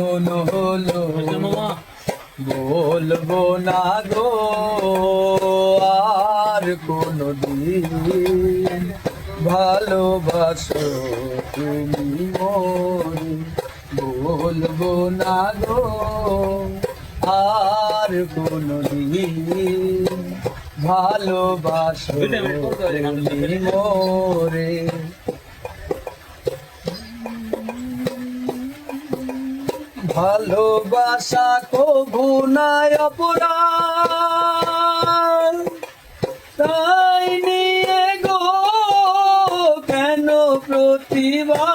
এমন হলো। বলব না গো আর কোনো দিন ভালোবাসো তুমি মরি। বলব না গো আর কোনো দিন ভালোবাসো তুমি মোরে। ভালোবাসা কভু নাই অপরাধ। তাই নিয়ে গো কেন প্রতিভা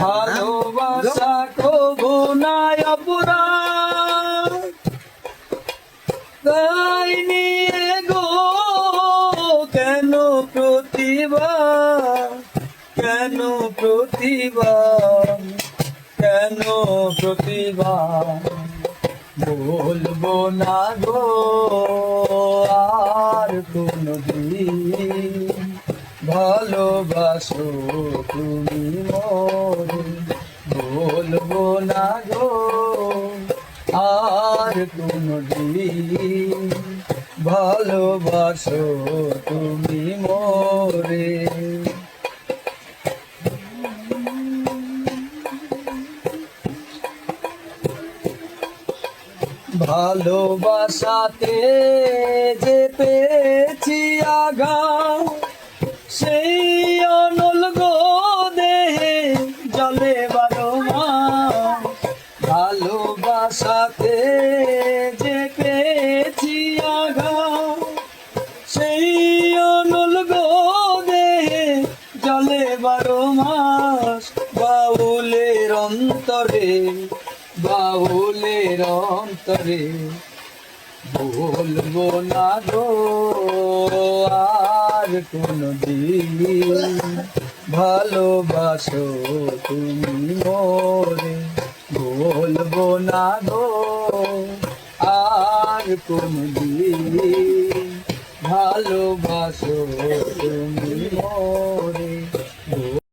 ভালোবাসা কভু নাই অপরাধ। তাই নিয়ে গো কেন প্রতিভা কেন প্রতিভা কেন প্রতিভা বলব না গো? আর কোনো দিন ভালোবাসো তুমি মোরে, বলব না গো? আর কোনো দিন ভালোবাসো তুমি মোরে ভালোবাসাতে যে পেয়েছি আগা সেই বাউলের অন্তরে বলব না গো, আর কোনো দিন ভালোবাসো তুমি মোরে। বলব না গো, আর কোনো ভালোবাসো তুমি মোরে।